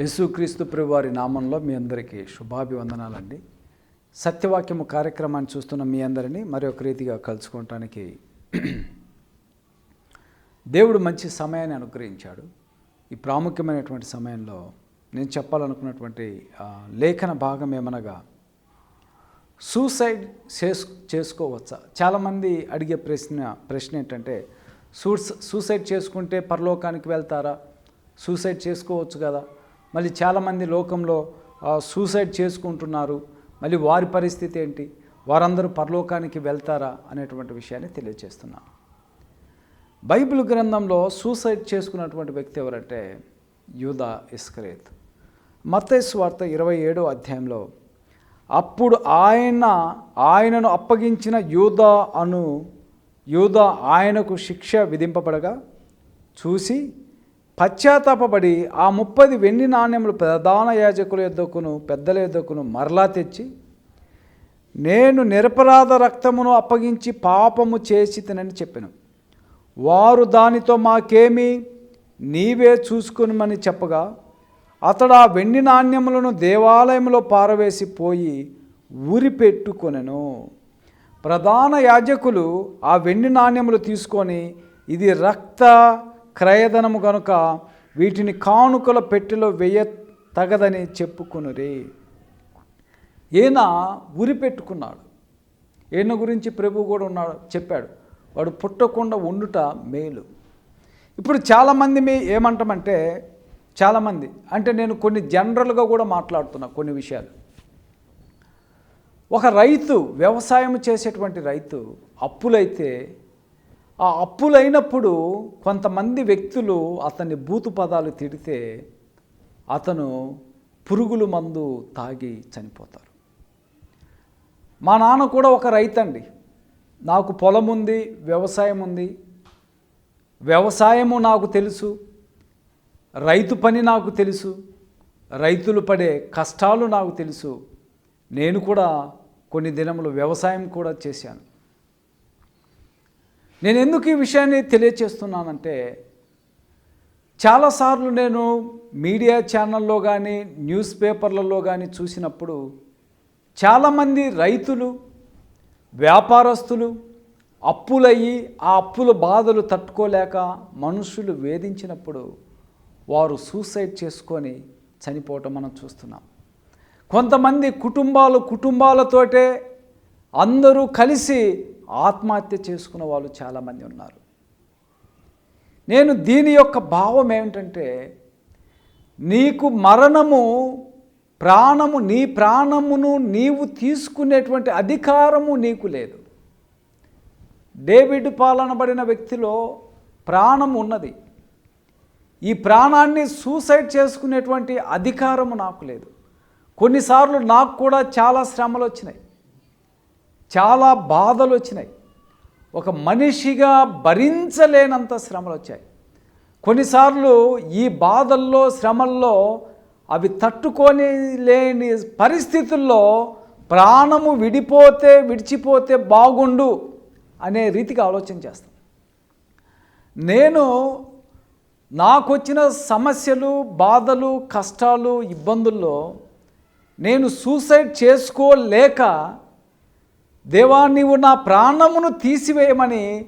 యేసుక్రీస్తు ప్రభువారి నామంలో మీ అందరికీ శుభాభివందనాలండి. సత్యవాక్యము కార్యక్రమాన్ని చూస్తున్న మీ అందరినీ మరి ఒక రీతిగా కలుసుకోవటానికి దేవుడు మంచి సమయాన్ని అనుగ్రహించాడు. ఈ ప్రాముఖ్యమైనటువంటి సమయంలో నేను చెప్పాలనుకున్నటువంటి లేఖన భాగం ఏమనగా సూసైడ్ చేసు చేసుకోవచ్చా? చాలామంది అడిగే ప్రశ్న ప్రశ్న ఏంటంటే సూస్ సూసైడ్ చేసుకుంటే పరలోకానికి వెళ్తారా? సూసైడ్ చేసుకోవచ్చు కదా? మళ్ళీ చాలామంది లోకంలో సూసైడ్ చేసుకుంటున్నారు. మళ్ళీ వారి పరిస్థితి ఏంటి? వారందరూ పరలోకానికి వెళ్తారా? అనేటువంటి విషయాన్ని తెలియజేస్తున్నాను బైబిల్ గ్రంథంలో సూసైడ్ చేసుకున్నటువంటి వ్యక్తి ఎవరంటే యూదా ఇస్కరేత్. మత్తయి వార్త ఇరవై ఏడో అధ్యాయంలో అప్పుడు ఆయన ఆయనను అప్పగించిన యూదా అను యూదా ఆయనకు శిక్ష విధింపబడగా చూసి పశ్చాత్తాపడి ఆ ముప్పది వెండి నాణ్యములు ప్రధాన యాజకుల ఎద్దకును పెద్దల ఎద్దకును మరలా తెచ్చి నేను నిరపరాధ రక్తమును అప్పగించి పాపము చేసి తినని చెప్పాను. వారు దానితో మాకేమి నీవే చూసుకునిమని చెప్పగా అతడు ఆ వెండి నాణ్యములను దేవాలయంలో పారవేసి పోయి ఊరి పెట్టుకొనెను. ప్రధాన యాజకులు ఆ వెండి నాణ్యములు తీసుకొని ఇది రక్త క్రయధనము గనుక వీటిని కానుకల పెట్టెలో వెయ్య తగదని చెప్పుకునురి. ఈయన ఉరి పెట్టుకున్నాడు. ఈయన గురించి ప్రభు కూడా ఉన్నాడు చెప్పాడు. వాడు పుట్టకుండా ఉండుట మేలు. ఇప్పుడు చాలామంది మీ ఏమంటామంటే చాలామంది అంటే నేను కొన్ని జనరల్గా కూడా మాట్లాడుతున్నా కొన్ని విషయాలు. ఒక రైతు వ్యవసాయం చేసేటువంటి రైతు అప్పులైతే ఆ అప్పులైనప్పుడు కొంతమంది వ్యక్తులు అతన్ని బూతు పదాలు తిడితే అతను పురుగుల మందు తాగి చనిపోతారు. మా నాన్న కూడా ఒక రైతు అండి నాకు పొలం ఉంది వ్యవసాయం ఉంది. వ్యవసాయము నాకు తెలుసు రైతు పని నాకు తెలుసు రైతులు పడే కష్టాలు నాకు తెలుసు. నేను కూడా కొన్ని దినములు వ్యవసాయం కూడా చేశాను. నేను ఎందుకు ఈ విషయాన్ని తెలియచేస్తున్నానంటే చాలాసార్లు నేను మీడియా ఛానల్లో కానీ న్యూస్ పేపర్లలో కానీ చూసినప్పుడు చాలామంది రైతులు వ్యాపారస్తులు అప్పులయ్యి ఆ అప్పుల బాధలు తట్టుకోలేక మనుషులు వేధించినప్పుడు వారు సూసైడ్ చేసుకొని చనిపోవటం మనం చూస్తున్నాం. కొంతమంది కుటుంబాలు కుటుంబాలతోటే అందరూ కలిసి ఆత్మహత్య చేసుకున్న వాళ్ళు చాలామంది ఉన్నారు. నేను దీని యొక్క భావం ఏమిటంటే నీకు మరణము ప్రాణము నీ ప్రాణమును నీవు తీసుకునేటువంటి అధికారము నీకు లేదు. డేవిడ్ పాలనబడిన వ్యక్తిలో ప్రాణం ఉన్నది. ఈ ప్రాణాన్ని సూసైడ్ చేసుకునేటువంటి అధికారము నాకు లేదు. కొన్నిసార్లు నాకు కూడా చాలా శ్రమలు వచ్చినాయి. చాలా బాధలు వచ్చినాయి. ఒక మనిషిగా భరించలేనంత శ్రమలు వచ్చాయి. కొన్నిసార్లు ఈ బాధల్లో శ్రమల్లో అవి తట్టుకొని లేని పరిస్థితుల్లో ప్రాణము విడిపోతే విడిచిపోతే బాగుండు అనే రీతికి ఆలోచన చేస్తాను నేను నాకొచ్చిన సమస్యలు బాధలు కష్టాలు ఇబ్బందుల్లో నేను సూసైడ్ చేసుకోలేక దేవా నీవు నా ప్రాణమును తీసివేయమని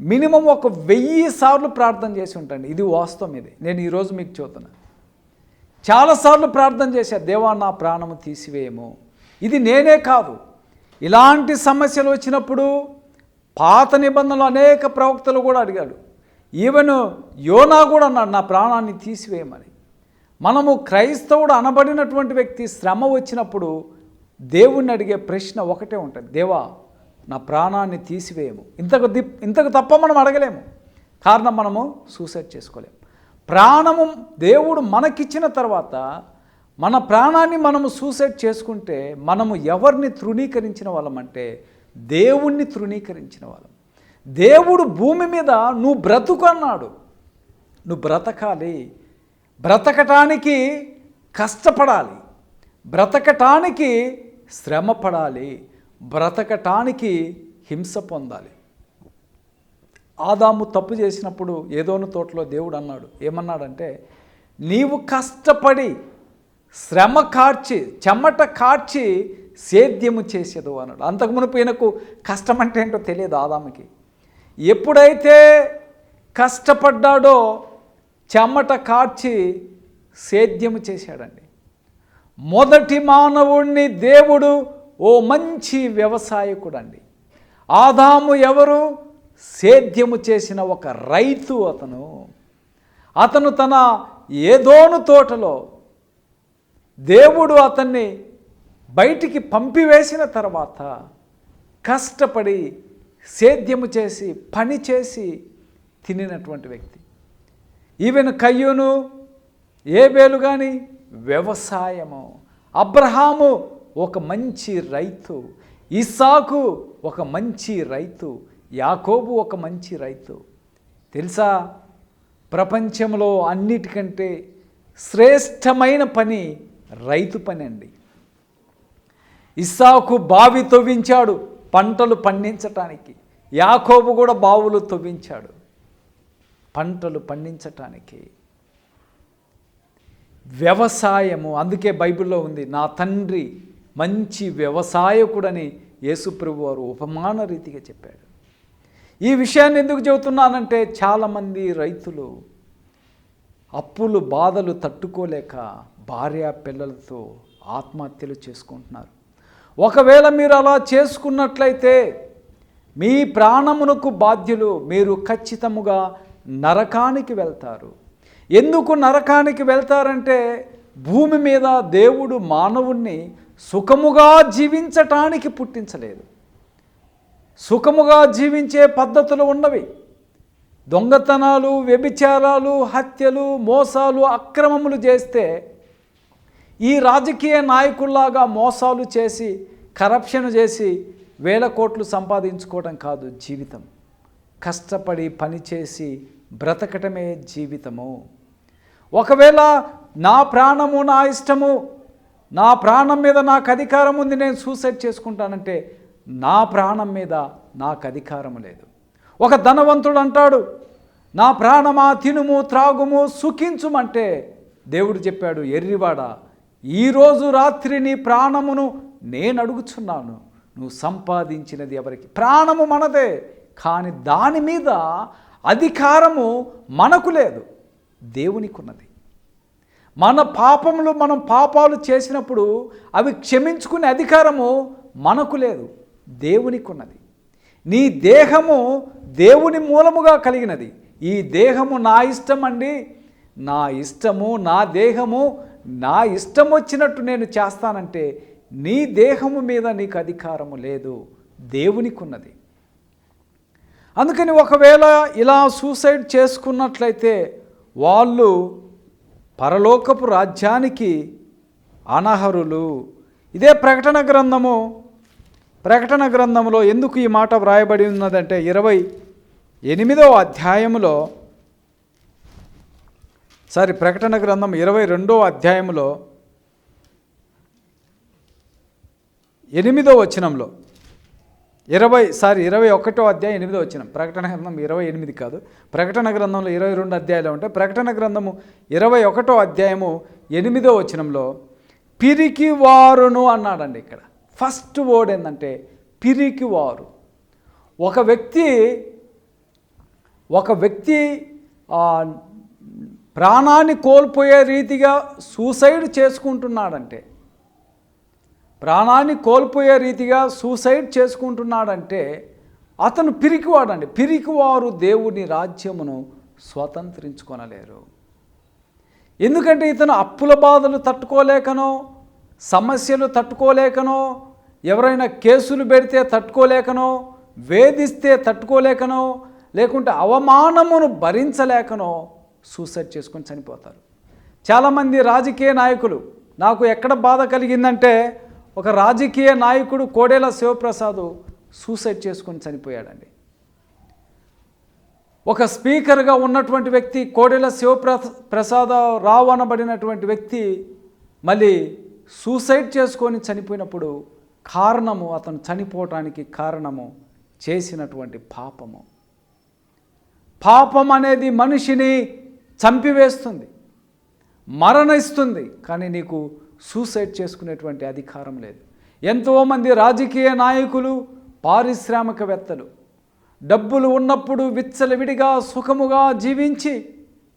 మినిమం ఒక వెయ్యి సార్లు ప్రార్థన చేసి ఉంటాను ఇది వాస్తవం ఇది. నేను ఈరోజు మీకు చూస్తున్నా చాలాసార్లు ప్రార్థన చేశా దేవా నా ప్రాణము తీసివేయము. ఇది నేనే కాదు. ఇలాంటి సమస్యలు వచ్చినప్పుడు పాత నిబంధనలు అనేక ప్రవక్తలు కూడా అడిగాడు. ఈవెన్ యోనా కూడా అన్నాడు నా ప్రాణాన్ని తీసివేయమని. మనము క్రైస్తవుడు అనబడినటువంటి వ్యక్తి శ్రమ వచ్చినప్పుడు దేవుణ్ణి అడిగే ప్రశ్న ఒకటే ఉంటుంది. దేవా నా ప్రాణాన్ని తీసివేయము. ఇంతకు ది ఇంతకు తప్ప మనం అడగలేము. కారణం మనము సూసైడ్ చేసుకోలేము. ప్రాణము దేవుడు మనకిచ్చిన తర్వాత మన ప్రాణాన్ని మనము సూసైడ్ చేసుకుంటే మనము ఎవరిని తృణీకరించిన వాళ్ళమంటే దేవుణ్ణి తృణీకరించిన వాళ్ళం. దేవుడు భూమి మీద నువ్వు బ్రతుకు అన్నాడు. నువ్వు బ్రతకాలి. బ్రతకటానికి కష్టపడాలి. బ్రతకటానికి శ్రమ పడాలి బ్రతకటానికి హింస పొందాలి. ఆదాము తప్పు చేసినప్పుడు ఏదోను తోటలో దేవుడు అన్నాడు. ఏమన్నాడంటే నీవు కష్టపడి శ్రమ కార్చి చెమట కార్చి సేద్యము చేసేదు అన్నాడు. అంతకు మునుపు ఈయనకు కష్టం అంటే ఏంటో తెలియదు ఆదాముకి. ఎప్పుడైతే కష్టపడ్డాడో చెమట కార్చి సేద్యము చేశాడండి. మొదటి మానవుణ్ణి దేవుడు ఓ మంచి వ్యవసాయకుడు అండి ఆదాము ఎవరు? సేద్యము చేసిన ఒక రైతు అతను. అతను తన ఏదోను తోటలో దేవుడు అతన్ని బయటికి పంపివేసిన తర్వాత కష్టపడి సేద్యము చేసి పని చేసి తినినటువంటి వ్యక్తి. ఈవెన్ కయ్యూను వేలు కానీ వ్యవసాయము. అబ్రహాము ఒక మంచి రైతు. ఇస్సాకు ఒక మంచి రైతు. యాకోబు ఒక మంచి రైతు. తెలుసా? ప్రపంచంలో అన్నిటికంటే శ్రేష్టమైన పని రైతు పని అండి ఇస్సాకు బావి తవ్వించాడు పంటలు పండించటానికి. యాకోబు కూడా బావులు తవ్వించాడు. పంటలు పండించటానికి. వ్యవసాయము. అందుకే బైబిల్లో ఉంది నా తండ్రి మంచి వ్యవసాయకుడని యేసుప్రభు వారు ఉపమాన రీతిగా చెప్పాడు. ఈ విషయాన్ని ఎందుకు చెబుతున్నానంటే చాలామంది రైతులు అప్పులు బాధలు తట్టుకోలేక భార్య పిల్లలతో ఆత్మహత్యలు చేసుకుంటున్నారు. ఒకవేళ మీరు అలా చేసుకున్నట్లయితే మీ ప్రాణమునకు బాధ్యులు మీరు ఖచ్చితముగా నరకానికి వెళ్తారు. ఎందుకు నరకానికి వెళ్తారంటే భూమి మీద దేవుడు మానవుణ్ణి సుఖముగా జీవించటానికి పుట్టించలేదు. సుఖముగా జీవించే పద్ధతులు ఉన్నవి. దొంగతనాలు వ్యభిచారాలు హత్యలు మోసాలు అక్రమములు చేస్తే ఈ రాజకీయ నాయకుల్లాగా మోసాలు చేసి కరప్షన్ చేసి వేల కోట్లు సంపాదించుకోవడం కాదు జీవితం. కష్టపడి పనిచేసి బ్రతకటమే జీవితము. ఒకవేళ నా ప్రాణము నా ఇష్టము నా ప్రాణం మీద నాకు అధికారం ఉంది నేను సూసైడ్ చేసుకుంటానంటే నా ప్రాణం మీద నాకు అధికారం లేదు. ఒక ధనవంతుడు అంటాడు నా ప్రాణమా తినుము త్రాగుము సుఖించుమంటే దేవుడు చెప్పాడు ఎర్రివాడ ఈరోజు రాత్రి నీ ప్రాణమును నేను అడుగుచున్నాను. నువ్వు సంపాదించినది ఎవరికి? ప్రాణము మనదే కానీ దాని మీద అధికారము మనకు లేదు దేవునికి ఉన్నది మన పాపములు మనం పాపాలు చేసినప్పుడు అవి క్షమించుకునే అధికారము మనకు లేదు దేవునికి ఉన్నది నీ దేహము దేవుని మూలముగా కలిగినది. ఈ దేహము నా ఇష్టం అండి నా ఇష్టము నా దేహము నా ఇష్టం వచ్చినట్టు నేను చేస్తానంటే నీ దేహము మీద నీకు అధికారము లేదు దేవునికి ఉన్నది అందుకని ఒకవేళ ఇలా సూసైడ్ చేసుకున్నట్లయితే వాళ్ళు పరలోకపు రాజ్యానికి అనర్హులు. ఇదే ప్రకటన గ్రంథము. ప్రకటన గ్రంథంలో ఎందుకు ఈ మాట వ్రాయబడి ఉన్నదంటే ఇరవై ఎనిమిదవ అధ్యాయములో సారీ ప్రకటన గ్రంథం ఇరవై రెండవ అధ్యాయములో ఎనిమిదో వచనంలో ఇరవై సారీ ఇరవై ఒకటో అధ్యాయం ఎనిమిదో వచనం. ప్రకటన గ్రంథం ఇరవై ఎనిమిది కాదు. ప్రకటన గ్రంథంలో ఇరవై రెండు అధ్యాయాలు ఉంటాయి. ప్రకటన గ్రంథము ఇరవై ఒకటో అధ్యాయము ఎనిమిదో వచనంలో పిరికివారును అన్నాడండి ఇక్కడ. ఫస్ట్ వర్డ్ ఏంటంటే పిరికివారు. ఒక వ్యక్తి ఒక వ్యక్తి ప్రాణాన్ని కోల్పోయే రీతిగా సూసైడ్ చేసుకుంటున్నాడంటే ప్రాణాన్ని కోల్పోయే రీతిగా సూసైడ్ చేసుకుంటున్నాడంటే అతను పిరికివాడండి. పిరికివారు దేవుని రాజ్యమును స్వతంత్రించుకొనలేరు. ఎందుకంటే ఇతను అప్పుల బాధలు తట్టుకోలేకనో సమస్యలు తట్టుకోలేకనో ఎవరైనా కేసులు పెడితే తట్టుకోలేకనో వేధిస్తే తట్టుకోలేకనో లేకుంటే అవమానమును భరించలేకనో సూసైడ్ చేసుకొని చనిపోతారు. చాలామంది రాజకీయ నాయకులు నాకు ఎక్కడ బాధ కలిగిందంటే ఒక రాజకీయ నాయకుడు కోడేల శివప్రసాద్ సూసైడ్ చేసుకొని చనిపోయాడండి. ఒక స్పీకర్గా ఉన్నటువంటి వ్యక్తి కోడెల శివప్రసాద రావు అనబడినటువంటి వ్యక్తి మళ్ళీ సూసైడ్ చేసుకొని చనిపోయినప్పుడు కారణము అతను చనిపోవటానికి కారణము చేసినటువంటి పాపము. పాపం అనేది మనిషిని చంపివేస్తుంది మరణిస్తుంది కానీ నీకు సూసైడ్ చేసుకునేటువంటి అధికారం లేదు. ఎంతోమంది రాజకీయ నాయకులు పారిశ్రామికవేత్తలు డబ్బులు ఉన్నప్పుడు విచ్చలవిడిగా సుఖముగా జీవించి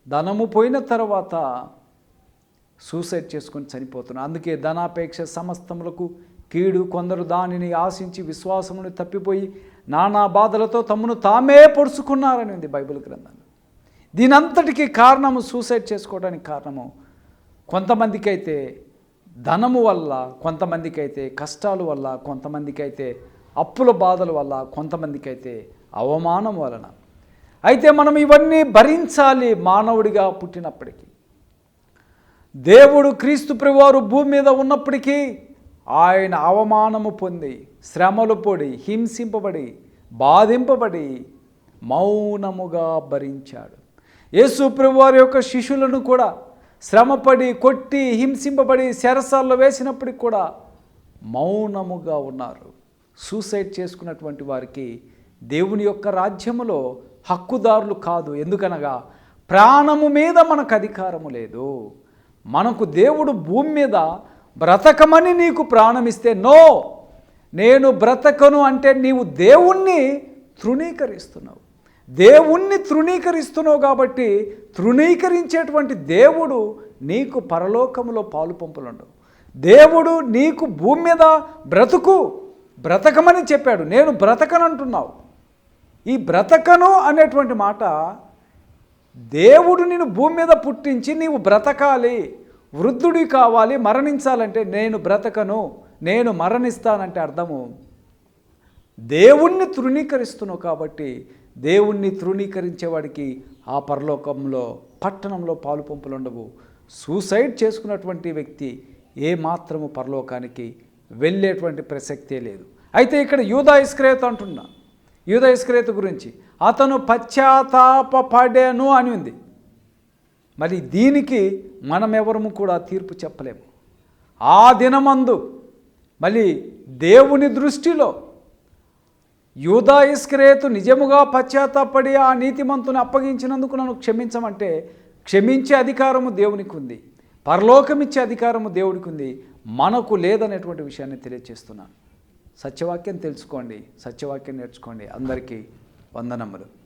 ధనము పోయిన తర్వాత సూసైడ్ చేసుకొని చనిపోతున్నారు. అందుకే ధనాపేక్ష సమస్తములకు కీడు కొందరు దానిని ఆశించి విశ్వాసమును తప్పిపోయి నానా బాధలతో తమను తామే పొడుచుకున్నారని ఉంది బైబిల్ గ్రంథంలో. దీనంతటికీ కారణము సూసైడ్ చేసుకోవడానికి కారణము కొంతమందికి అయితే ధనము వల్ల కొంతమందికి అయితే వల్ల కొంతమందికి అయితే అప్పుల బాధల వల్ల కొంతమందికి అయితే అవమానం వలన. అయితే మనం ఇవన్నీ భరించాలి మానవుడిగా పుట్టినప్పటికీ. దేవుడు క్రీస్తు ప్రభువారు భూమి మీద ఉన్నప్పటికీ ఆయన అవమానము పొంది శ్రమలు పొడి హింసింపబడి బాధింపబడి మౌనముగా భరించాడు. యేసు ప్రభువారి యొక్క శిష్యులను కూడా శ్రమపడి కొట్టి హింసింపబడి శరసాల్లో వేసినప్పటికి కూడా మౌనముగా ఉన్నారు. సూసైడ్ చేసుకున్నటువంటి వారికి దేవుని యొక్క రాజ్యములో హక్కుదారులు కాదు. ఎందుకనగా ప్రాణము మీద మనకు అధికారము లేదు. మనకు దేవుడు భూమి మీద బ్రతకమని నీకు ప్రాణమిస్తే నో నేను బ్రతకను అంటే నీవు దేవుణ్ణి తృణీకరిస్తున్నావు. దేవుణ్ణి తృణీకరిస్తున్నావు కాబట్టి తృణీకరించేటువంటి దేవుడు నీకు పరలోకములో పాలు పంపులుండవు దేవుడు నీకు భూమి మీద బ్రతుకు బ్రతకమని చెప్పాడు. నేను బ్రతకనంటున్నావు. ఈ బ్రతకను అనేటువంటి మాట దేవుడు నేను భూమి మీద పుట్టించి నీవు బ్రతకాలి వృద్ధుడి కావాలి మరణించాలంటే నేను బ్రతకను నేను మరణిస్తానంటే అర్థము? దేవుణ్ణి తృణీకరిస్తున్నావు కాబట్టి దేవుణ్ణి తృణీకరించేవాడికి ఆ పరలోకంలో పట్టణంలో పాలు పంపులు ఉండవు. సూసైడ్ చేసుకున్నటువంటి వ్యక్తి ఏ మాత్రము పరలోకానికి వెళ్ళేటువంటి ప్రసక్తే లేదు. అయితే ఇక్కడ యూదా ఇస్క్రేత అంటున్నా. యూదా ఇస్క్రేత గురించి అతను పశ్చాత్తాపపడాను అని ఉంది. మరి దీనికి మనం కూడా తీర్పు చెప్పలేము. ఆ దినమందు మళ్ళీ దేవుని దృష్టిలో యూదా ఇస్క్రేతు నిజముగా పశ్చాత్తాపడి ఆ నీతిమంతుని అప్పగించినందుకు నన్ను క్షమించమంటే క్షమించే అధికారము దేవునికి ఉంది. పరలోకమిచ్చే అధికారము దేవుడికి ఉంది. మనకు లేదనేటువంటి విషయాన్ని తెలియజేస్తున్నాను సత్యవాక్యం తెలుసుకోండి. సత్యవాక్యం నేర్చుకోండి. అందరికీ వందనములు.